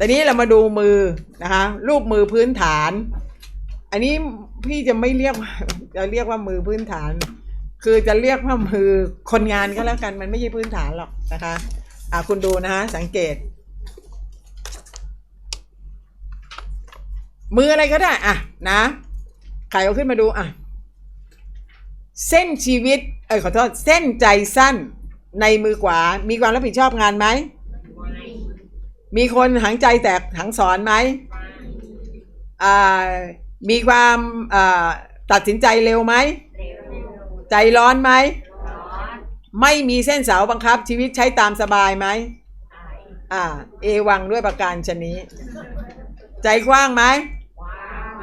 แต่นี้เรามาดูมือนะคะ รูปมือพื้นฐาน อันนี้พี่จะไม่เรียกว่าจะเรียกว่ามือพื้นฐาน คือจะเรียกว่ามือคนงานก็แล้วกันมันไม่ใช่พื้นฐานหรอกนะคะอะคุณดูนะคะสังเกต มืออะไรก็ได้อะนะใครเอาขึ้นมาดูอะเส้นชีวิต เออขอโทษ เส้นใจสั้นในมือขวา มีความรับผิดชอบงานไหม มีคนหังใจแตกหังสอนไหมอ่ามีความอ่าตัดสินใจเร็วไหม ใจร้อนไหม ไม่มีเส้นเสาบังคับ ชีวิตใช้ตามสบายไหมอ่า เอวังด้วยประการชนี้ ใจกว้างไหม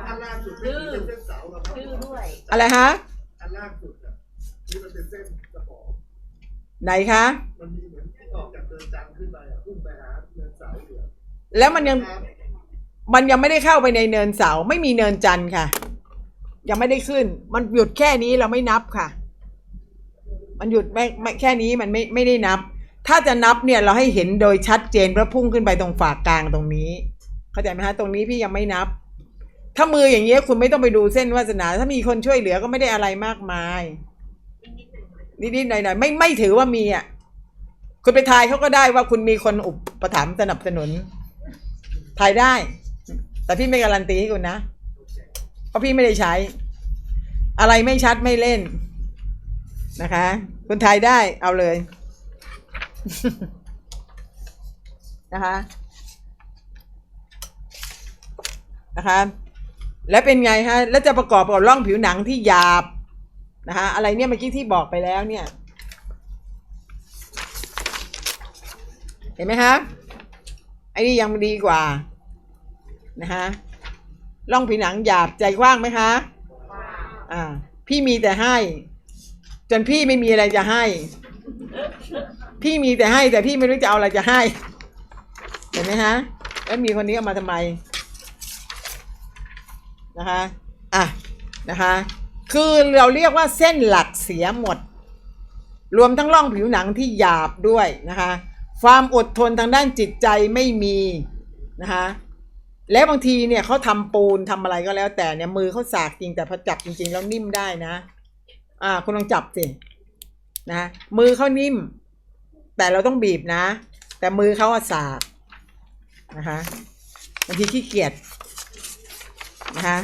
อันล่างสุดที่เป็นเส้นเสาครับชื่อด้วยอะไรฮะอันล่างสุดอะที่มันเป็นเส้นสมองไหนคะ มันมีเหมือนที่ออกจากเดินจันทร์ขึ้นไป แล้วมันยังครับมันยังไม่ได้เข้าไปในเนินเสาไม่มีเนินจันทร์ค่ะ ยังไม่ได้ขึ้น มันหยุดแค่นี้เราไม่นับค่ะ มันหยุดไม่ไม่แค่นี้มันไม่ไม่ได้นับ ถ้าจะนับเนี่ยเราให้เห็นโดยชัดเจนเพราะพุ่งขึ้นไปตรงฝากกลางตรงนี้ เข้าใจไหมฮะตรงนี้พี่ยังไม่นับ ถ้ามืออย่างเงี้ยคุณไม่ต้องไปดูเส้นวาสนา ถ้ามีคนช่วยเหลือก็ไม่ได้อะไรมากมายนิดๆหน่อยๆไม่ไม่ถือว่ามีอะคุณไปทายเขาก็ได้ว่าคุณมีคนอุปถัมภ์สนับสนุน ทายได้ แต่พี่ไม่การันตีให้คุณนะ เพราะพี่ไม่ได้ใช้ อะไรไม่ชัดไม่เล่นนะคะ คุณทายได้เอาเลย นะคะ นะคะ แล้วเป็นไงฮะ แล้วจะประกอบกับร่องผิวหนังที่หยาบนะคะ อะไรเนี่ยเมื่อกี้ที่บอกไปแล้วเนี่ย เห็นไหมครับ อ้นี่ยังดีกว่านะคะร่องผิวหนังหยาบใจกว้างไหมคะอ่า พี่มีแต่ให้ จนพี่ไม่มีอะไรจะให้ พี่มีแต่ให้แต่พี่ไม่รู้จะเอาอะไรจะให้ เห็นไหมฮะ แล้วมีคนนี้เอามาทำไมนะคะ อะ นะคะ คือเราเรียกว่าเส้นหลักเสียหมด รวมทั้งร่องผิวหนังที่หยาบด้วยนะคะ ความอดทนทางด้านจิตใจไม่มีนะคะแล้วบางทีเนี่ยเขาทำปูนทำอะไรก็แล้วแต่เนี่ยมือเขาสากจริงแต่พอจับจริง ๆ แล้วนิ่มได้นะ อ่า คุณลองจับสินะมือเขานิ่ม แต่เราต้องบีบนะ แต่มือเขาอะสากนะคะบางทีขี้เกียจนะคะ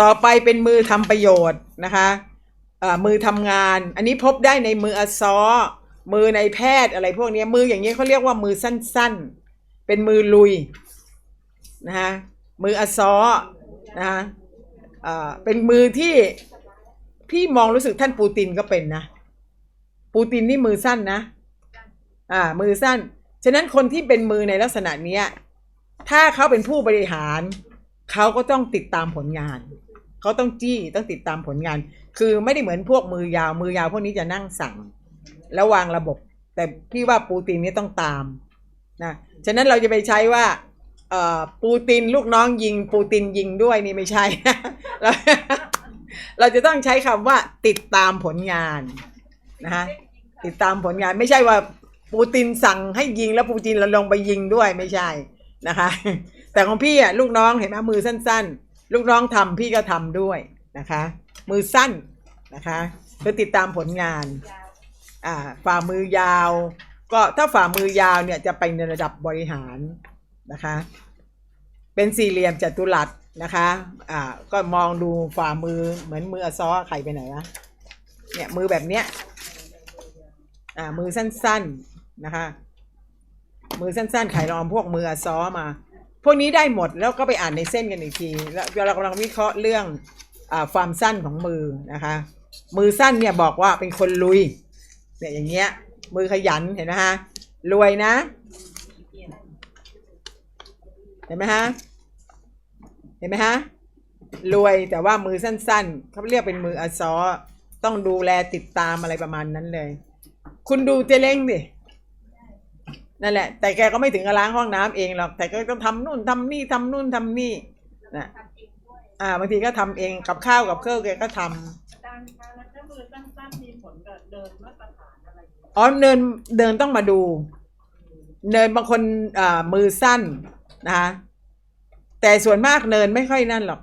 ต่อไปเป็นมือทำประโยชน์นะคะเอ่อมือทำงาน อันนี้พบได้ในมืออซอ มือในแพทย์อะไรพวกนี้มืออย่างเงี้เขาเรียกว่ามือสั้นๆ เป็นมือลุยนะคะมืออซอนะคะเอ่อเป็นมือที่พี่มองรู้สึกท่านปูตินก็เป็นนะ ปูตินนี่มือสั้นนะอ่ามือสั้น ฉะนั้นคนที่เป็นมือในลักษณะเนี้ยถ้าเขาเป็นผู้บริหาร เขาก็ต้องติดตามผลงาน เขาต้องจี้ต้องติดตามผลงาน คือไม่ได้เหมือนพวกมือยาวมือยาวพวกนี้จะนั่งสั่ง แล้ววางระบบ แต่พี่ว่าปูตินนี่ต้องตามนะฉะนั้นเราจะไปใช้ว่าปูตินลูกน้องยิง ปูตินยิงด้วยนี่ไม่ใช่นะเราเราจะต้องใช้คำว่าติดตามผลงานนะฮะติดตามผลงานไม่ใช่ว่าปูตินสั่งให้ยิงแล้วปูตินเราลงไปยิงด้วยไม่ใช่นะคะ แต่ของพี่อะลูกน้องเห็นไหมมือสั้น ๆ ลูกน้องทำพี่ก็ทำด้วยนะคะ มือสั้นนะคะเพื่อติดตามผลงาน ฝ่ามือยาว ก็ถ้าฝ่ามือยาวเนี่ยจะไปในระดับบริหารนะคะ เป็นสี่เหลี่ยมจัตุรัสนะคะอ่าก็มองดูฝ่ามือเหมือนมืออซอไข่ไปไหนวะเนี่ยมือแบบเนี้ยอ่ามือสั้นๆนะคะ มือสั้นๆไข่ลองพวกมืออซอมา พวกนี้ได้หมดแล้วก็ไปอ่านในเส้นกันอีกที แล้วเรากำลังวิเคราะห์เรื่องอ่าความสั้นของมือนะคะ มือสั้นเนี่ยบอกว่าเป็นคนลุย เนี่ยอย่างเงี้ยมือขยันเห็นไหมฮะรวยนะ เห็นไหมฮะเห็นไหมฮะรวยแต่ว่ามือสั้นๆเขาเรียกเป็นมืออซอต้องดูแลติดตามอะไรประมาณนั้นเลย คุณดูเจเล้งดินั่นแหละ แต่แกก็ไม่ถึงกับล้างห้องน้ำเองหรอก แต่ก็ต้องทำนู่นทำนี่ทำนู่นทำนี่นะอ่าบางทีก็ทำเองกับข้าวกับเครื่องแกก็ทำการการแล้วถ้ามือสั้นๆมีผลกับเดินมาตร อ๋อเดินเดินต้องมาดู เนินบางคนอ่ามือสั้นนะคะแต่ส่วนมากเนินไม่ค่อยนั่นหรอก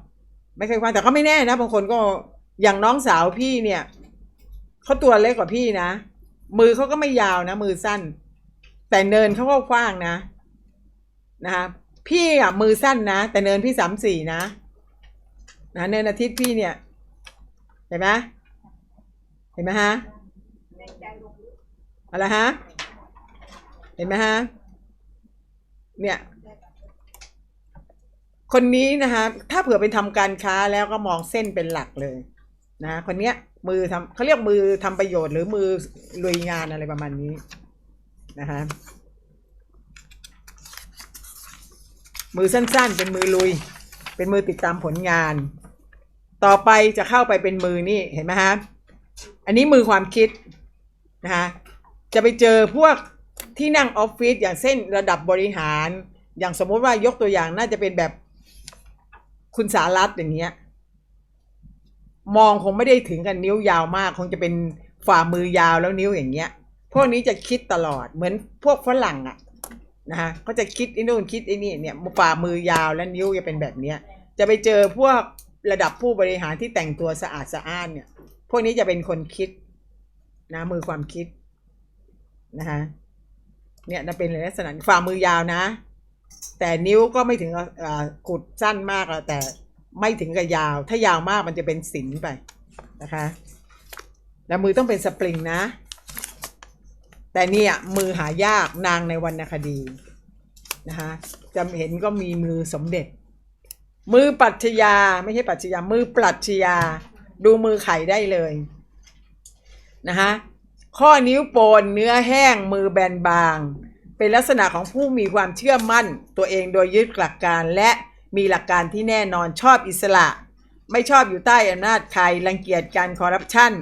ไม่ค่อยว้างแต่ก็ไม่แน่นะ บางคนก็อย่างน้องสาวพี่เนี่ยเขาตัวเล็กกว่าพี่นะ มือเขาก็ไม่ยาวนะ มือสั้น แต่เนินเขาก็กว้างนะนะคะพี่อะมือสั้นนะ แต่เนินพี่สามสี่นะนะเนินอาทิตย์พี่เนี่ย เห็นไหมเห็นไหมฮะ อะไรฮะ เห็นไหมฮะ เนี่ย คนนี้นะคะ ถ้าเผื่อไปทำการค้าแล้วก็มองเส้นเป็นหลักเลยนะคนเนี้ย มือทำเขาเรียกมือทำประโยชน์หรือมือลุยงานอะไรประมาณนี้นะคะมือสั้นๆ เป็นมือลุย เป็นมือติดตามผลงาน ต่อไปจะเข้าไปเป็นมือนี่เห็นไหมฮะ อันนี้มือความคิดนะคะ จะไปเจอพวกที่นั่งออฟฟิศอย่างเส้นระดับบริหาร อย่างสมมติว่ายกตัวอย่างน่าจะเป็นแบบคุณสารัตน์อย่างเงี้ย มองคงไม่ได้ถึงกันนิ้วยาวมาก คงจะเป็นฝ่ามือยาวแล้วนิ้วอย่างเงี้ย พวกนี้จะคิดตลอดเหมือนพวกฝรั่งอะนะคะเขาจะคิดไอ้นู่นคิดไอ้นี่เนี่ยฝ่ามือยาวและนิ้วจะเป็นแบบเนี้ย จะไปเจอพวกระดับผู้บริหารที่แต่งตัวสะอาดสะอ้านเนี่ย พวกนี้จะเป็นคนคิดนะมือความคิด นะคะเนี่ยนะเป็นลักษณะฝ่ามือยาวนะ แต่นิ้วก็ไม่ถึงกุดสั้นมากแต่ไม่ถึงกับยาว ถ้ายาวมากมันจะเป็นสินไปนะคะ แล้วมือต้องเป็นสปริงนะ แต่เนี่ยมือหายากนางในวรรณคดีนะคะจะเห็นก็มีมือสมเด็จ มือปรัชญาไม่ใช่ปรัชญามือปรัชญาดูมือไขได้เลยนะคะ ข้อนิ้วโปนเนื้อแห้งมือแบนบาง เป็นลักษณะของผู้มีความเชื่อมั่น ตัวเองโดยยึดหลักการและมีหลักการที่แน่นอนชอบอิสระ ไม่ชอบอยู่ใต้อำนาจใครรังเกียจการคอร์รัปชัน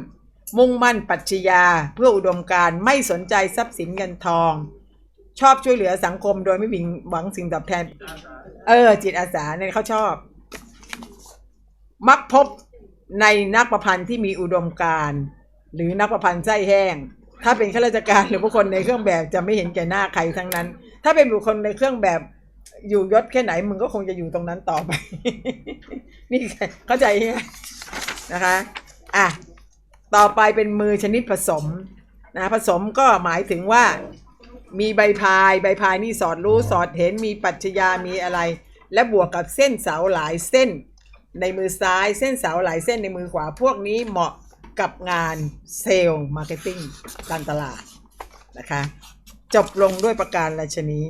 มุ่งมั่นปรัชญาเพื่ออุดมการไม่สนใจทรัพย์สินเงินทอง ชอบช่วยเหลือสังคมโดยไม่หวังสิ่งตอบแทน เออ จิตอาสาเนี่ยเขาชอบ มักพบในนักประพันธ์ที่มีอุดมการณ์ หรือนักประพันธ์ไส้แห้ง ถ้าเป็นข้าราชการหรือบุคคลในเครื่องแบบจะไม่เห็นแก่หน้าใครทั้งนั้น ถ้าเป็นบุคคลในเครื่องแบบอยู่ยศแค่ไหนมึงก็คงจะอยู่ตรงนั้นต่อไป นี่เข้าใจไหมนะคะอะต่อไปเป็นมือชนิดผสมนะผสมก็หมายถึงว่ามีใบพาย ใบพายนี่สอดรู้สอดเห็นมีปรัชญามีอะไร และบวกกับเส้นเสาหลายเส้น ในมือซ้ายเส้นเสาหลายเส้นในมือขวาพวกนี้เหมาะ กับงานเซลล์มาร์เก็ตติ้งการตลาดนะคะ จบลงด้วยประการราชนี้